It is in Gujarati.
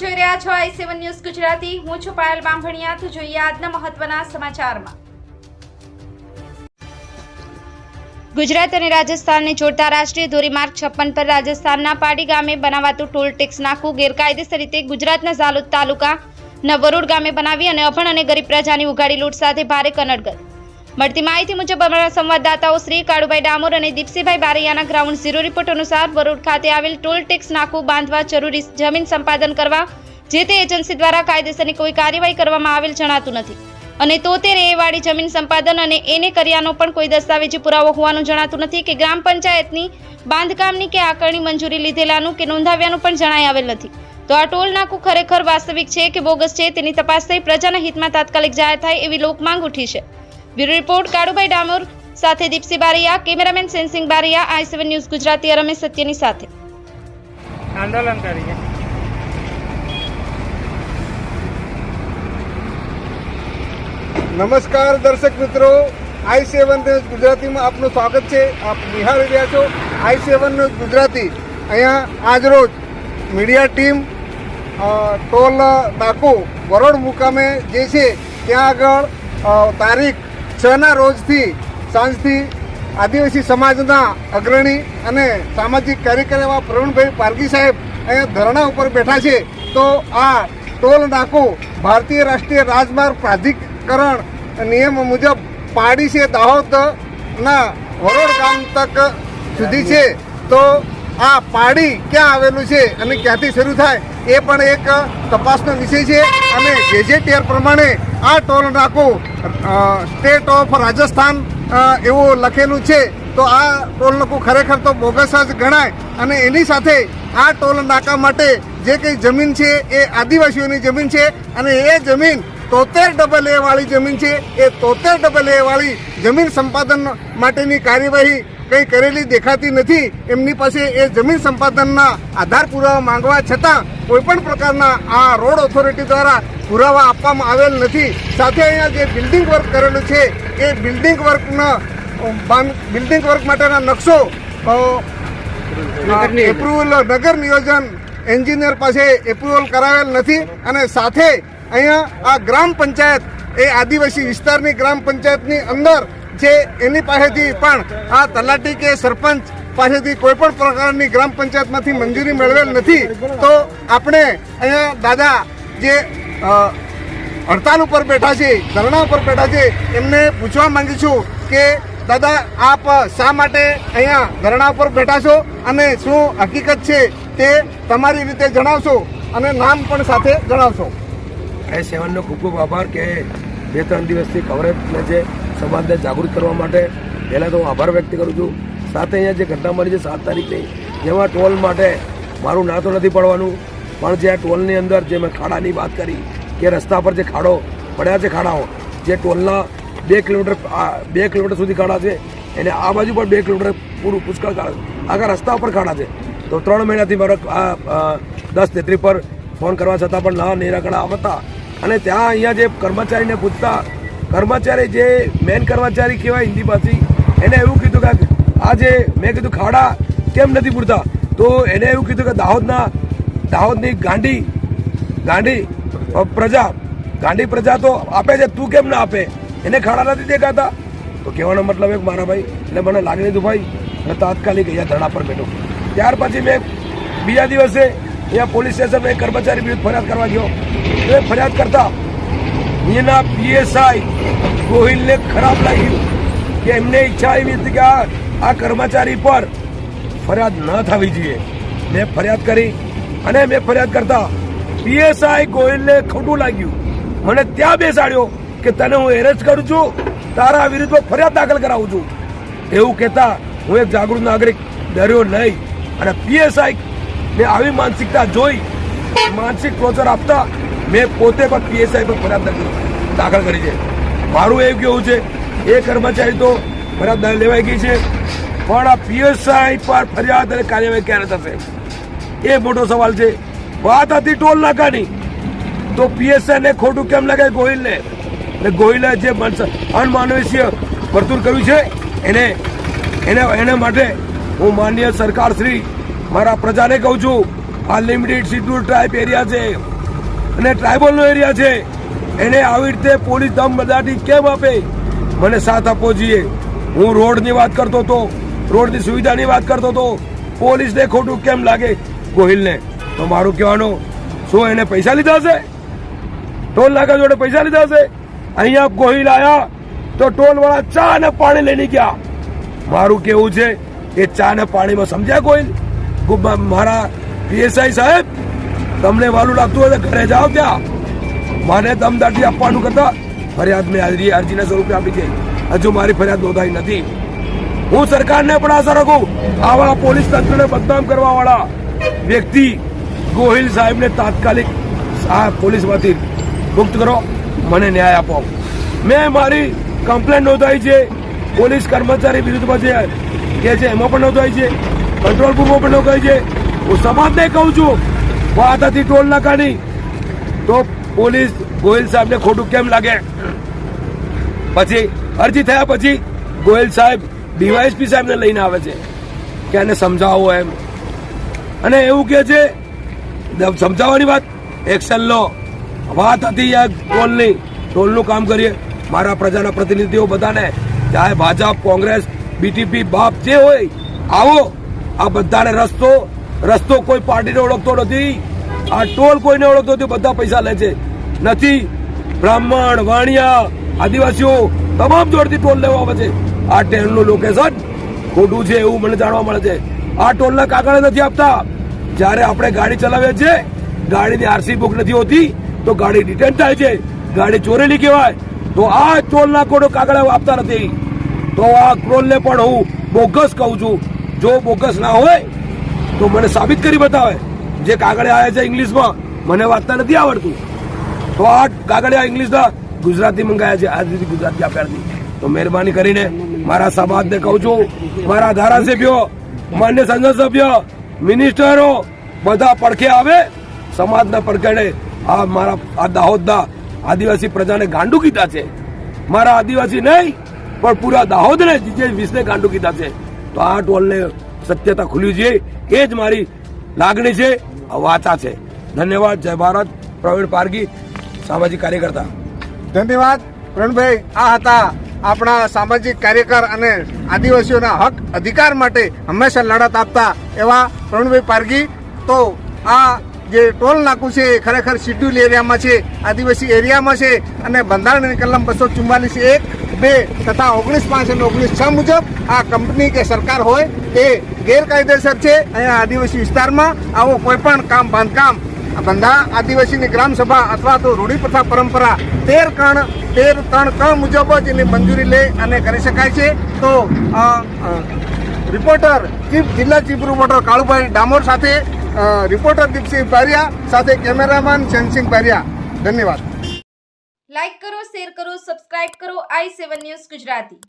જોઈ રહ્યા છો આઈ સેવન ન્યૂઝ ગુજરાતી. હું છું પાયલ બાંભણિયા. તો જોઈએ આજના મહત્વના સમાચારમાં. ગુજરાત અને રાજસ્થાનને જોડતા રાષ્ટ્રીય ધોરીમાર્ગ છપ્પન પર રાજસ્થાનના પાડી ગામે બનાવાતું ટોલ ટેક્સ નાખવું ગેરકાયદેસર રીતે ગુજરાતના ઝાલોદ તાલુકા નવરોડ ગામે બનાવી અને અભણ અને ગરીબ પ્રજાની ઉઘાડી લૂંટ સાથે ભારે કનડગત. મળતી માહિતી મુજબ અમારા સંવાદદાતાઓ શ્રી કાળુભાઈ ડામોર અને દીપસીભાઈ બારૈયાના ગ્રાઉન્ડ ઝીરો રિપોર્ટ અનુસાર વરોડ ખાતે આવેલ ટોલ ટેક્સ નાકું બાંધવા જરૂરી જમીન સંપાદન કરવા, જે તે એજન્સી દ્વારા કાયદેસરની કોઈ કાર્યવાહી કરવામાં આવેલ જણાતું નથી. અને તોતેર એવાળી વાળી જમીન સંપાદન અને એને કર્યાનો પણ કોઈ દસ્તાવેજી પુરાવો હોવાનું જણાતું નથી કે ગ્રામ પંચાયતની બાંધકામની કે આકારણી મંજૂરી લીધેલાનું કે નોંધાવ્યાનું પણ જણાઈ આવેલ નથી. તો આ ટોલ નાકું ખરેખર વાસ્તવિક છે કે બોગસ છે તેની તપાસ થઈ પ્રજાના હિતમાં તાત્કાલિક જાહેર થાય એવી લોકમાંગ ઉઠી છે. બ્યુરો રિપોર્ટ કાળુભાઈ ડામોર સાથે Dipsi Baraiya cameraman Sensing Baraiya I seven news Gujarati Ramesh સત્યની સાથે. આંદોલન કરી નમસ્કાર દર્શક મિત્રો આઈ સેવન ન્યૂઝ ગુજરાતીમાં આપનું સ્વાગત છે. આપ નિહાળી રહ્યા છો આઈ સેવન ન્યૂઝ ગુજરાતી. અહીંયા આજરોજ મીડિયા ટીમ ટોલ નાકુ વરોડ મુકામે જે છે ત્યાં આગળ તારીખ છના રોજથી સાંજથી આદિવાસી સમાજના અગ્રણી અને સામાજિક કાર્યકર એવા પ્રવીણભાઈ પારગી સાહેબ અહીંયા ધરણા ઉપર બેઠા છે. તો આ ટોલ નાકું ભારતીય રાષ્ટ્રીય રાજમાર્ગ પ્રાધિકરણ નિયમ મુજબ પાડી છે દાહોદના વરોડ ગામ તક સુધી છે. તો આ પાડી ક્યાં આવેલું છે અને ક્યાંથી શરૂ થાય, એ પણ એક તપાસનો વિષય છે. અને ગેજેટિયર પ્રમાણે આ ટોલ નાકો સ્ટેટ ઓફ રાજસ્થાન એવું લખેલું છે. તો આ ટોલ નાકું ખરેખર તો બોગસ જ ગણાય. અને એની સાથે આ ટોલ નાકા માટે જે કંઈ જમીન છે, એ આદિવાસીઓની જમીન છે. અને એ જમીન તોતેર ડબલ એ વાળી જમીન છે. એ તોતેર ડબલ એ વાળી જમીન સંપાદન માટેની કાર્યવાહી કંઈ કરેલી દેખાતી નથી, એમની પાસે એ જમીન સંપાદનના આધાર પુરાવા માંગવા છતાં કોઈ પણ પ્રકારના આ રોડ ઓથોરિટી દ્વારા પુરાવા આપવામાં આવેલ નથી. સાથે અહીંયા જે બિલ્ડિંગ વર્ક કરેલું છે, એ બિલ્ડિંગ વર્કના બિલ્ડિંગ વર્ક માટેના નકશો એપ્રુવલ નગર નિયોજન એન્જિનિયર પાસે એપ્રુવલ કરાવેલ નથી અને સાથે અહીંયા આ ગ્રામ પંચાયત, એ આદિવાસી વિસ્તારની ગ્રામ પંચાયતની અંદર છે એની પાસેથી પણ આ તલાટી કે સરપંચ પાસેથી કોઈ પણ પ્રકારની ગ્રામ પંચાયતમાંથી મંજૂરી મેળવેલ નથી, તો આપણે અહીંયા દાદા જે હડતાલ ઉપર બેઠા છે, ધરણા ઉપર બેઠા છે, એમને પૂછવા માંગીશું કે દાદા આપ શા માટે અહીંયા ધરણા ઉપર બેઠા છો અને શું હકીકત છે તે તમારી રીતે જણાવશો અને નામ પણ સાથે જણાવશો. એ સેવનનો ખૂબ ખૂબ આભાર કે બે, ત્રણ દિવસથી કવરેજને જે સમાજને જાગૃત કરવા માટે પહેલાં તો હું આભાર વ્યક્ત કરું છું. સાથે અહીંયા જે ઘટના મળી છે સાત તારીખની, જેમાં ટોલ માટે મારું ના તો નથી પડવાનું, પણ જે આ ટોલની અંદર જે મેં ખાડાની વાત કરી કે રસ્તા પર જે ખાડો પડ્યા છે ખાડાઓ, જે ટોલના બે કિલોમીટર બે કિલોમીટર સુધી ખાડા છે એને આ બાજુ પણ બે કિલોમીટર પૂરું પુષ્કળ ખાડા આખા રસ્તા ઉપર ખાડા છે. તો ત્રણ મહિનાથી મારો દસ તેત્રી પર ફોન કરવા છતાં પણ ના નિરાકરણ આવતા. અને ત્યાં અહીંયા જે કર્મચારીને પૂછતા કર્મચારી જે મેન કર્મચારી કહેવાય હિન્દી ભાષી, એને એવું કીધું કે આ જે મેં કીધું ખાડા કેમ નથી પૂરતા? તો એને એવું કીધું કે દાહોદના, દાહોદની ગાંડી ગાંડી પ્રજા ગાંડી પ્રજા તો આપે છે, તું કેમ ના આપે? એને ખાડા નથી દેખાતા? તો કહેવાનો મતલબ એક મારા ભાઈ એટલે મને લાગી લીધું, ભાઈ મેં તાત્કાલિક અહીંયા ધરણા પર બેઠો. ત્યાર પછી મેં બીજા દિવસે અહીંયા પોલીસ સ્ટેશન મેં કર્મચારી વિરુદ્ધ ફરિયાદ કરવા ગયો. એ ફરિયાદ કરતા અહીંયાના પીએસઆઈ ગોહિલને ખરાબ લાગ્યું કે એમને ઈચ્છા એવી હતી કે આ કર્મચારી પર ફરિયાદ ન થવી જોઈએ. મેં ફરિયાદ કરી અને મેં ફરિયાદ કરતા પીએસઆઈ ગોહિલને ખોટું લાગ્યું. મને ત્યાં બેસાડ્યો કે તને હું એરેસ્ટ કરું છું, તારા વિરુદ્ધમાં ફરિયાદ દાખલ કરાવું છું. એવું કહેતા હું એક જાગૃત નાગરિક ડર્યો નહીં અને પીએસઆઈ ને આવી માનસિકતા જોઈ માનસિક ટોર્ચર આપતા મેં પોતે પણ પીએસઆઈ પર ફરિયાદ દાખલ- કરી છે મારું એવું કેવું છે, એ કર્મચારી તો ફરિયાદ લેવાઈ ગઈ છે, પણ આ પીએસઆઈ પર ફરિયાદ અને કાર્યવાહી ક્યારે થશે? એ મોટો સવાલ છે. વાત હતી ટોલ નાકાની. તો પીએસઆઈ ને ખોટું કેમ લાગે ગોહિલને? એટલે ગોહિલે જે અનમાનવીય વર્તુળ કર્યું છે, એને એને એને માટે હું માન્ય સરકાર શ્રી મારા પ્રજાને કહું છું, આ લિમિટેડ શિડ્યુલ ટ્રાઇબ એરિયા છે. અને ટ્રાઇબલનો એરિયા છે. એને આવી રીતે પોલીસ દમ બધાથી કેમ આપે? મને સાથ આપવો જોઈએ. હું રોડની વાત કરતો હતો. રોડની સુવિધાની વાત કરતો હતો. પોલીસને ખોટું કેમ લાગે? ગોહિલને તો મારું કહેવાનું, શું એને પૈસા લીધા છે ટોલ નાકા જોડે પૈસા લીધા છે અહીંયા ગોહિલ આવ્યા તો ટોલવાળા ચા ને પાણી લઈને ગયા. મારું કેવું છે એ ચા ને પાણીમાં સમજ્યા ગોહિલ મારા પીએસઆઈ સાહેબ તમને વાલું લાગતું હોય તો ઘરે જાઓ ત્યાં. મને દમદાટી આપવાનું કરતા ફરિયાદ મેં હાજરી અરજીના સ્વરૂપે આપી છે. હજુ મારી ફરિયાદ નોંધાઈ નથી. હું સરકારને પણ આશા રાખું આવા પોલીસ તંત્રને બદનામ કરવા વાળા વ્યક્તિ ગોહિલ સાહેબને તાત્કાલિક આ પોલીસમાંથી મુક્ત કરો, મને ન્યાય આપો. મેં મારી કમ્પ્લેન નોંધાઈ છે. પોલીસ કર્મચારી વિરુદ્ધમાં જે કે છે, એમાં પણ નોંધાઈ છે. કંટ્રોલ રૂમમાં પણ નોંધાઈ છે. હું સમાજને કહું છું વાત હતી ટોલ નાકાની તો પોલીસ ગોયલ સાહેબને ખોટું કેમ લાગે? પછી અરજી થયા પછી ગોયલ સાહેબ ડીવાયએસપી સાહેબને લઈને આવે છે. કે એને સમજાવો એમ. અને એવું કે છે સમજાવવાની વાત? એક્શન લો. વાત હતી આ ટોલની. ટોલનું કામ કરીએ. મારા પ્રજાના પ્રતિનિધિઓ બધાને, ચાહે ભાજપ, કોંગ્રેસ, બીટીપી, બાપ જે હોય, આવો. આ બધાને રસ્તો રસ્તો કોઈ પાર્ટીને ઓળખતો નથી. આ ટોલ કોઈને ઓળખતો નથી, બધા પૈસા લે છે. નથી. બ્રાહ્મણ, વાણિયા, આદિવાસીઓ તમામ જોડથી ટોલ લેવા આવે છે. આ ટ્રેનનું લોકેશન ખોટું છે એવું મને જાણવા મળે છે. આ ટોલના કાગળ નથી આપતા. જ્યારે આપણે ગાડી ચલાવીએ છીએ, ગાડીની આરસી બુક નથી હોતી, તો ગાડી ડિટેન થાય છે. ગાડી ચોરેલી કહેવાય. તો આ ટોલના કોડો કાગળ આપતા નથી. તો આ ટોલને પણ હું બોગસ કહું છું. જો બોગસ ના હોય તો મને સાબિત કરી બતાવે. જે કાગળે આવ્યા છે ઇંગ્લિશમાં, મને વાંચતા નથી આવડતું. તો આ કાગળિયા ઇંગ્લિશના ગુજરાતી મંગાયા છે. આ સુધી ગુજરાતી આપ્યાથી તો મહેરબાની કરીને મારા સમાજને કહું છું, મારા ધારાસભ્યો, માન્ય સંસદ સભ્ય મિનિસ્ટરો, બધા પડખે આવે, સમાજના પડખે આ મારા, આ દાહોદના આદિવાસી પ્રજાને ગાંડું કીધા છે. મારા આદિવાસી નહીં, પણ પૂરા દાહોદને જે વીસને ગાંડું કીધા છે. તો આ ટોલને સત્યતા ખુલ્યું છે એ જ મારી લાગણી છે વાચા છે. ધન્યવાદ, જય ભારત, પ્રવીણ પારગી, સામાજિક કાર્યકર્તા. ધન્યવાદ, પ્રવીણભાઈ. આ હતા આપણા સામાજિક કાર્યકર અને આદિવાસીઓના હક અધિકાર માટે હંમેશા લડત આપતા એવા પ્રવીણભાઈ પારગી. તો આ જે ટોલ નાકું છે એ ખરેખર શિડ્યુલ એરિયામાં છે, આદિવાસી એરિયામાં છે અને બંધારણની કલમ બસો ચુમ્માલીસ એક, બે તથા ઓગણીસ પાંચ અને ઓગણીસ છ મુજબ આ કંપની કે સરકાર હોય એ ગેરકાયદેસર છે. અહીંયા આદિવાસી વિસ્તારમાં આવો કોઈ પણ કામ બાંધકામ બંધા આદિવાસીની ગ્રામ સભા અથવા તો રૂઢિપ્રથા પરંપરા તેર કણ, તેર ત્રણ કણ મુજબ જ એની મંજૂરી લે અને કરી શકાય છે. તો રિપોર્ટર, ચીફ, જિલ્લા ચીફ રિપોર્ટર કાળુભાઈ ડામોર સાથે રિપોર્ટર દીપસિંહ પારિયા સાથે કેમેરામેન ચંદસિંહ પારિયા. ધન્યવાદ. લાઇક કરો, શેર કરો, સબસ્ક્રાઇબ કરો, આઈ સેવન ન્યૂઝ ગુજરાતી.